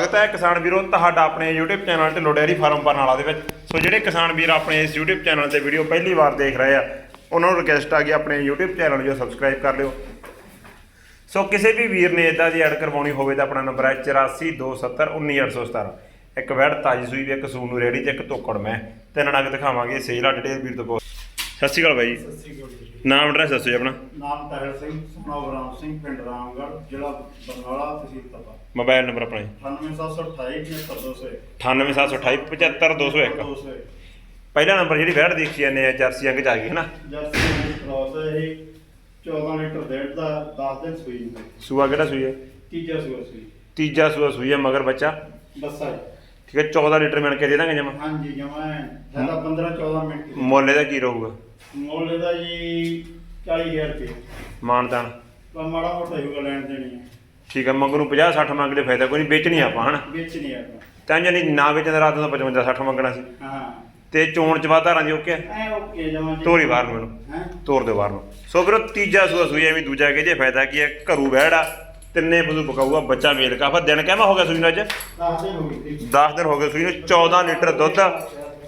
ਸਵਾਗਤ ਹੈ ਕਿਸਾਨ ਵੀਰੋ ਤੁਹਾਡਾ ਆਪਣੇ YouTube ਚੈਨਲ 'ਤੇ ਲੋਡੇਰੀ ਫਾਰਮ ਬਰਨਾਲਾ ਦੇ ਵਿੱਚ। ਸੋ ਜਿਹੜੇ ਕਿਸਾਨ ਵੀਰ ਆਪਣੇ ਇਸ YouTube ਚੈਨਲ ਤੇ ਵੀਡੀਓ ਪਹਿਲੀ ਵਾਰ ਦੇਖ ਰਹੇ ਆ, ਉਹਨਾਂ ਨੂੰ ਰਿਕਵੈਸਟ ਆ ਕਿ ਆਪਣੇ YouTube ਚੈਨਲ ਨੂੰ ਸਬਸਕ੍ਰਾਈਬ ਕਰ ਲਿਓ। ਸੋ ਕਿਸੇ ਵੀ ਵੀਰ ਨੇ ਇਦਾਂ ਦੀ ਐਡ ਕਰਵਾਉਣੀ ਹੋਵੇ ਤਾਂ ਆਪਣਾ ਨੰਬਰ ਹੈ 8427191817 ਇੱਕ ਵੈੜ ਤਾਜੀ ਸੂਈ ਵੀ, ਇੱਕ ਸੂਨ ਨੂੰ ਰੈਡੀ ਤੇ ਇੱਕ ਧੋਕੜ ਮੈਂ। ਤਿੰਨ ਨਗ ਦਿਖਾਵਾਂਗੇ ਸੇਲ ਆ ਡਿਟੇਲ ਵੀਰ ਤੋਂ ਪੁੱਛ ਸਤਿ ਸ਼੍ਰੀ ਅਕਾਲ ਬਾਈ। ਸਤਿ ਸ੍ਰੀ ਅਕਾਲ ਜੀ। ਨਾਮ ਐਡਰੈਸ ਦੱਸੋ ਜੀ ਆਪਣਾ। ਨਾਮ ਤਾਹਿਰ ਸਿੰਘ ਸੁਨਾਮ ਰਾਮ ਸਿੰਘ ਪਿੰਡ ਰਾਮਗੜ੍ਹ ਜ਼ਿਲ੍ਹਾ ਬਰਨਾਲਾ ਤਹਿਸੀਲ ਤਪਾ। ਮੋਬਾਈਲ ਨੰਬਰ ਆਪਣਾ ਜੀ। 98728 98728 75201 ਪਹਿਲਾ ਨੰਬਰ ਜਿਹੜੀ ਵੈੜ ਦੇਖੀ ਜਾਂਦੇ ਆ ਜਰਸੀ ਅੰਗ ਚ ਆ ਗਈ ਹੈ ਨਾ? ਜਰਸੀ ਦੀ ਕ੍ਰਾਸ ਹੈ ਇਹ 14 ਲੀਟਰ ਡੇਢ ਦਾ 10 ਦਿਨ ਸੂਈ ਨੂੰ ਸੂਆ ਕਿਹੜਾ ਸੂਈ ਹੈ? ਤੀਜਾ ਸੂਆ ਸੂਈ। ਤੀਜਾ ਸੂਆ ਸੂਈ ਹੈ ਮਗਰ ਬੱਚਾ। ਬੱਸਾ ਠੀਕ ਹੈ 14 ਲੀਟਰ ਮਿਣ ਕੇ ਦੇ ਦਾਂਗੇ ਜਮਾ। ਹਾਂਜੀ ਜਮਾ ਜ਼ਿਆਦਾ 15 14 ਮਿੰਟ ਦੀ। ਮੁੱਲ ਇਹਦਾ ਕੀ ਰਹੂਗਾ? ਮੁੱਲ ਇਹਦਾ ਜੀ 40000 ਰੁਪਏ। ਮਾਨਦਾਨ। ਪਰ ਮਾੜਾ ਮੋਟਾ ਹੀ ਹੋਗਾ ਲੈਣ ਦੇਣੀ ਹੈ। ਠੀਕ ਹੈ ਮੰਗ ਨੂੰ 50 60 ਮੰਗ ਲੈ ਫਾਇਦਾ ਕੋਈ ਨਹੀਂ ਵੇਚਣੀ ਆਪਾਂ ਹਨਾ? ਵੇਚਣੀ ਆਪਾਂ। ਤਾਂ ਜਾਨੀ ਨਾ ਵੇਚਣ ਦਾ ਰਾਤ ਨੂੰ 55 60 ਮੰਗਣਾ ਸੀ। ਹਾਂ। ਤੇ ਚੋਣ ਚ ਵਾਧਾਰਾਂ ਦੀ ਓਕੇ ਐ ਓਕੇ ਜਮਾ ਜੀ। ਤੋਰੀ ਬਾਹਰ ਨੂੰ ਹੈ? ਤੋਰ ਦੇ ਬਾਹਰ ਨੂੰ। ਸੋ ਵੀਰੋ ਤੀਜਾ ਸੂਆ ਸੂਈ ਐਵੇਂ ਦੂਜਾ ਕਿ ਜੇ ਫਾਇਦਾ ਕੀ ਹੈ ਘਰੂ ਬਹਿੜ ਤਿੰਨੇ ਪਸ਼ੂ ਪਕਾਊਗਾ ਬੱਚਾ ਮੇਲ ਕਾਫਾ ਦਿਨ ਕਹਿਮਾ ਹੋ ਗਿਆ ਸੂਈ ਨੂੰ ਅੱਜ? 10 ਦਿਨ ਹੋ ਗਏ। 10 ਦਿਨ ਹੋ ਗਏ ਸੂਈ ਨੂੰ 14 ਲੀਟਰ ਦੁੱਧ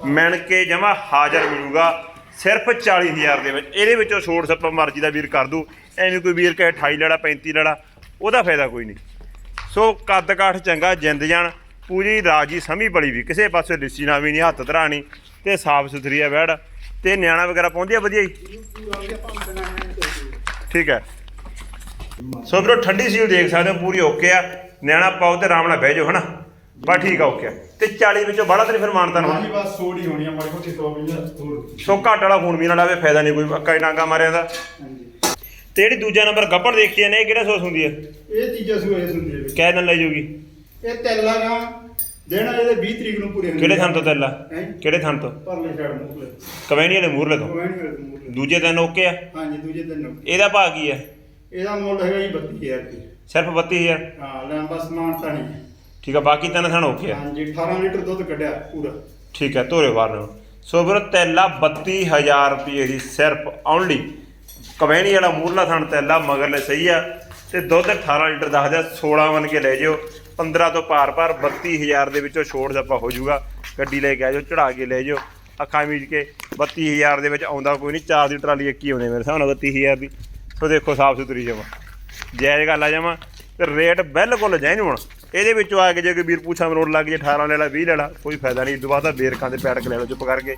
ਮਿਣ ਕੇ ਜਮਾ ਹਾਜ਼ਰ ਮਿਲੂਗਾ। ਸਿਰਫ 40000 ਦੇ ਵਿੱਚ। ਇਹਦੇ ਵਿੱਚੋਂ ਛੋਟ ਸੱਪਾ ਮਰਜ਼ੀ ਦਾ ਵੀਰ ਕਰ ਦੂ। ਐਵੇਂ ਕੋਈ ਵੀਰ ਕਹੇ 28 ਲੜਾ 35 ਲੜਾ, ਉਹਦਾ ਫਾਇਦਾ ਕੋਈ ਨਹੀਂ। ਸੋ ਕੱਦ ਕਾਠ ਚੰਗਾ, ਜਿੰਦ ਜਾਣ ਪੂਰੀ ਰਾਜੀ ਸਮੀ ਬੜੀ ਵੀ। ਕਿਸੇ ਪਾਸੇ ਲਿੱਸੀ ਨਾ ਵੀ ਨਹੀਂ, ਹੱਥ ਧਰਾਣੀ ਤੇ ਸਾਫ਼ ਸੁਥਰੀ ਆ ਵੈੜ ਤੇ ਨਿਆਣਾ ਵਗੈਰਾ ਪਹੁੰਚਿਆ ਵਧੀਆ ਹੀ ਠੀਕ ਹੈ। ਸੋ ਵੀਰੋ, ਠੰਡੀ ਸੀਲ ਦੇਖ ਸਕਦੇ ਹੋ, ਪੂਰੀ ਓਕੇ ਆ। ਨਿਆਣਾ ਪਾਓ ਤੇ ਆਰਾਮ ਨਾਲ ਬਹਿ ਜਾਓ, ਹਨਾ? ਬਸ ਠੀਕ ਆ ਓਕੇ। ਤੇ 40 ਵਿੱਚੋਂ ਬੜਾ ਤੇ ਨੀ ਫਿਰ ਮਾਨਤਾ ਨੂੰ ਹਾਂਜੀ ਬਸ ਸੋੜੀ ਹੋਣੀ ਆ ਮਾੜੀ ਮੋਟੀ ਤੋਂ ਵੀ ਹੋਰ ਸੋ ਘੱਟ ਵਾਲਾ ਖੂਨ ਵੀ ਨਾ ਲਾਵੇ ਫਾਇਦਾ ਨਹੀਂ ਕੋਈ ਅੱਕਾ ਹੀ ਨਾਗਾ ਮਾਰਿਆ ਦਾ। ਹਾਂਜੀ। ਤੇ ਜਿਹੜੀ ਦੂਜਾ ਨੰਬਰ ਗੱਪੜ ਦੇਖੀ ਨੇ ਇਹ ਕਿਹੜਾ ਸੋਸ ਹੁੰਦੀ ਹੈ ਇਹ ਤੀਜਾ ਇਸ ਹੁੰਦੀ ਹੈ ਕਹਿ ਦਿਨ ਲੈ ਜੂਗੀ। ਇਹ ਤੈਲਾ ਗਾ ਦੇਣਾ ਇਹਦੇ 20 ਤਰੀਕ ਨੂੰ ਪੂਰੇ ਕਿਹੜੇ ਥਾਂ ਤੋਂ ਤੈਲਾ? ਹੈਂ? ਕਿਹੜੇ ਥਾਂ ਤੋਂ? ਪਰਲੇ ਛੜ ਮੂਹਰੇ। ਕਵੈਣੀ ਵਾਲੇ ਮੂਰਲੇ ਤੋਂ। ਨਹੀਂ ਮੂਹਰੇ। ਦੂਜੇ ਦਿਨ ਓਕੇ ਆ? ਹਾਂਜੀ ਦੂਜੇ ਦਿਨ ਨੂੰ। ਇਹਦਾ ਭਾਅ ਕੀ ਹੈ ਇਹਦਾ ਮੁੱਲ ਹੈਗਾ ਜੀ 32000 ਰੁਪਏ। ਸਿਰਫ 32000 ਹਾਂ ਲੰਬਾ ਸਮਾਨ ਤਾਂ ਨਹੀਂ। ਠੀਕ ਆ ਬਾਕੀ ਤਿੰਨ ਥਾਂ ਓਕੇ ਆ। ਹਾਂਜੀ 18 ਲੀਟਰ ਦੁੱਧ ਕੱਢਿਆ ਪੂਰਾ। ਠੀਕ ਹੈ ਧੋਰੇ ਬਾਹਰ ਨੂੰ ਸੋ ਵੀਰੋ ਤੈਲਾ 32000 ਰੁਪਏ ਦੀ ਸਿਰਫ ਓਨਲੀ ਕਵੈਣੀ ਵਾਲਾ ਮੂਰਲਾ ਥਣ ਤੈਲਾ ਮਗਰਲੇ ਸਹੀ ਆ। ਤੇ ਦੁੱਧ 18 ਲੀਟਰ ਦੱਸਦਾ 16 ਬਣ ਕੇ ਲੈ ਜਿਓ। 15 ਤੋਂ ਪਾਰ ਪਾਰ 32000 ਦੇ ਵਿੱਚੋਂ ਛੋੜ ਜੱਪਾ ਹੋ ਜਾਊਗਾ। ਗੱਡੀ ਲੈ ਕੇ ਆ ਜਾਓ ਚੜਾ ਕੇ ਲੈ ਜਾਓ। ਅੱਖਾਂ ਮੀਚ ਕੇ 32000 ਦੇ ਵਿੱਚ ਆਉਂਦਾ ਕੋਈ ਨਹੀਂ ਚਾਰ ਦੀ ਟਰਾਲੀ ਇੱਕ ਹੀ ਆਉਂਦੀ ਮੇਰੇ ਹਿਸਾਬ ਨਾਲ 32000 ਦੀ। ਸੋ ਦੇਖੋ ਸਾਫ਼ ਸੁਥਰੀ ਜਮਾ। ਜਾਇਜ਼ ਗੱਲ ਆ ਜਮਾ। ਤੇ ਰੇਟ ਬਿਲਕੁਲ ਜੈਨ ਹੁਣ ਇਹਦੇ ਵਿੱਚੋਂ ਆ ਕੇ ਜੇ ਕੋਈ ਵੀਰ ਪੁੱਛਾ ਮਰੋੜ ਲੱਗ ਜੇ 18 ਲੈ ਲਾ 20 ਲੈ ਲਾ ਕੋਈ ਫਾਇਦਾ ਨਹੀਂ। ਦੁਬਾਰਾ ਬੇਰਕਾਂ ਦੇ ਪੈੜਕ ਲੈ ਲਓ ਚੁੱਪ ਕਰਕੇ।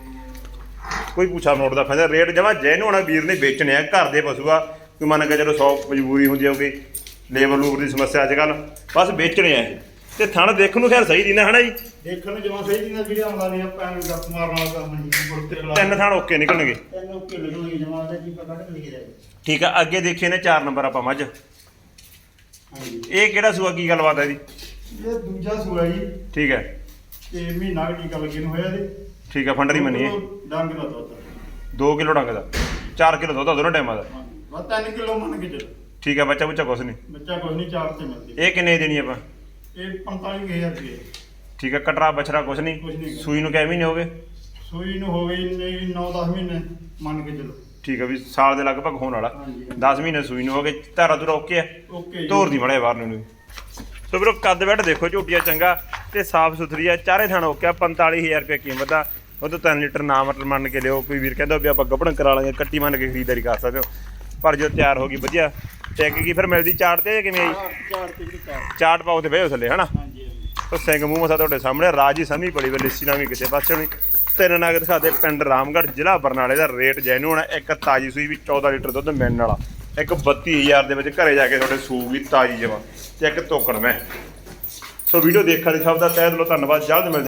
ਕੋਈ ਪੁੱਛਾ ਮਰੋੜ ਦਾ ਫਾਇਦਾ। ਰੇਟ ਜਮਾ ਜੈਨ ਹੋਣਾ ਵੀਰ ਨੇ ਵੇਚਣੇ ਆ ਘਰ ਦੇ ਪਸ਼ੂ ਆ। ਕੋਈ ਮੰਨ ਕੇ ਚਲੋ 100 ਮਜਬੂਰੀ ਹੁੰਦੀ ਹੋਊਗੀ ਲੇਬਰ ਲੂਬਰ ਦੀ ਸਮੱਸਿਆ ਅੱਜ ਕੱਲ ਬਸ ਵੇਚਣੇ ਆ ਤੇ ਥਣ ਦੇਖਣ ਨੂੰ ਖੈਰ ਸਹੀ ਦਿੰਦਾ ਹਨਾ ਜੀ? ਦੇਖਣ ਨੂੰ ਜਮਾ ਸਹੀ ਦਿੰਦਾ ਵੀਡੀਓ ਆਉਂਦਾ ਨਹੀਂ ਆਪਾਂ ਨੂੰ ਗੱਪ ਮਾਰਨ ਵਾਲਾ ਕੰਮ ਨਹੀਂ ਗੁਰਤੇ ਤਿੰਨ ਥਣ ਓਕੇ ਨਿਕਲਣਗੇ। ਤਿੰਨ ਓਕੇ ਲੱਗਣਗੇ ਜਮਾ ਦਾ ਕੀ ਪਤਾ ਕੱਢ ਲਿਖੇ ਜਾਏ ਠੀਕ ਆ ਅੱਗੇ ਦੇਖੀਏ ਨੇ 4 ਨੰਬਰ ਆਪਾਂ ਮੱਝ। ਇਹ ਕਿਹੜਾ ਸੂਆ ਕੀ ਗੱਲਬਾਤ ਹੈ ਜੀ ਇਹ ਦੂਜਾ ਸੂਆ ਜੀ। ਠੀਕ ਹੈ। ਤੇ ਮਹੀਨਾ ਕੁ ਟੀਕਾ ਲੱਗੇ ਨੂੰ ਹੋਇਆ ਇਹਦੇ ਠੀਕ ਹੈ ਫੰਡਰੀ ਮੰਨੀਏ ਡੰਗ ਦਾ ਦੁੱਧ। 2 ਕਿਲੋ ਡੰਗ ਦਾ। 4 ਕਿਲੋ ਦੁੱਧ ਆ ਦੋਨੋਂ ਟਾਈਮਾਂ ਦਾ। ਬਸ 3 ਕਿਲੋ ਮੰਨ ਕੇ ਚੱਲ। ਠੀਕ ਹੈ ਬੱਚਾ ਬੁੱਚਾ ਕੁਛ ਨਹੀਂ। ਬੱਚਾ ਕੁਝ ਨਹੀਂ ਚਾਰ ਤੇ ਮਿਲਦੀ ਇਹ ਕਿੰਨੇ ਦੀ ਦੇਣੀ ਆਪਾਂ? ਇਹ 45000 ਰੁਪਏ ਠੀਕ ਹੈ ਕਟਰਾ ਬਛੜਾ ਕੁਛ ਕੁਛ ਨਹੀਂ। ਨਹੀਂ। ਸੂਈ ਨੂੰ ਕਿੰਨੇ ਮਹੀਨੇ ਹੋ ਗਏ? ਸੂਈ ਨੂੰ ਹੋ ਗਈ ਨਹੀਂ 9-10 ਮਹੀਨੇ ਮੰਨ ਕੇ ਚੱਲੋ। ਠੀਕ ਹੈ ਵੀ ਸਾਲ ਦੇ ਲਗਭਗ ਹੋਣ ਵਾਲਾ। ਹਾਂਜੀ। 10 ਮਹੀਨੇ ਸੂਈ ਨੂੰ ਹੋ ਗਏ ਧਾਰਾ ਤੁਰਾ ਓਕੇ ਆ ਓਕੇ ਧੋਰ ਦੀ ਮੜੇ ਬਾਹਰ ਨੂੰ ਵੀ। ਸੋ ਵੀਰੋ ਕੱਦ ਬੈਠ ਦੇਖੋ ਝੋਟੀਆ ਚੰਗਾ ਤੇ ਸਾਫ਼ ਸੁਥਰੀ ਆ ਚਾਰੇ ਥਾਂ ਓਕੇ ਆ 45000 ਰੁਪਏ ਕੀਮਤ ਆ। ਉਹ ਤੋਂ 3 ਲੀਟਰ ਨਾ ਮਟਰ ਮੰਨ ਕੇ ਲਿਓ ਕੋਈ ਵੀਰ ਕਹਿੰਦਾ ਵੀ ਆਪਾਂ ਗੱਭਣ ਕਰਾ ਲਾਂਗੇ ਕੱਟੀ ਮੰਨ ਕੇ ਖਰੀਦਦਾਰੀ ਕਰ ਸਕਦੇ ਹੋ। ਪਰ ਜੋ ਤਿਆਰ ਹੋ ਗਈ ਵਧੀਆ। ਚੈੱਕ ਕੀ ਫਿਰ ਮਿਲਦੀ ਚਾਟ ਤੇ ਕਿਵੇਂ ਆਈ? ਚਾਰ ਤੇ ਜੀ ਚਾਰ ਚਾਟ ਪਾਓ ਤੇ ਬਹਿਓ ਥੱਲੇ ਹਨਾ? ਹਾਂਜੀ ਤੋ ਸਿੰਘ ਮੂੰਹ ਮਸਾ ਤੁਹਾਡੇ ਸਾਹਮਣੇ ਰਾਜੀ ਸਮੀ ਬੜੀ ਵੇ ਲਿੱਸੀ ਨਾ ਵੀ ਕਿਸੇ ਪਾਸੇ ਨਹੀਂ ਤਿੰਨ ਨਗ ਦਿਖਾਦੇ ਪਿੰਡ ਰਾਮਗੜ੍ਹ ਜ਼ਿਲ੍ਹਾ ਬਰਨਾਲੇ ਦਾ ਰੇਟ ਜੈਨੂਨ ਹੈ ਇੱਕ ਤਾਜੀ ਸੂਈ ਵੀ 14 ਲੀਟਰ ਦੁੱਧ ਮਿਲਣ ਵਾਲਾ। ਇੱਕ 32000 ਦੇ ਵਿੱਚ ਘਰੇ ਜਾ ਕੇ ਤੁਹਾਡੇ ਸੂਗੀ ਤਾਜੀ ਜਮਾ ਤੇ ਇੱਕ ਤੋਕੜ ਮੈਂ। ਸੋ ਵੀਡੀਓ ਦੇਖਣ ਲਈ ਸਭ ਦਾ ਤਹਿ ਦਿਲੋਂ ਧੰਨਵਾਦ, ਜਲਦ ਮਿਲਦੇ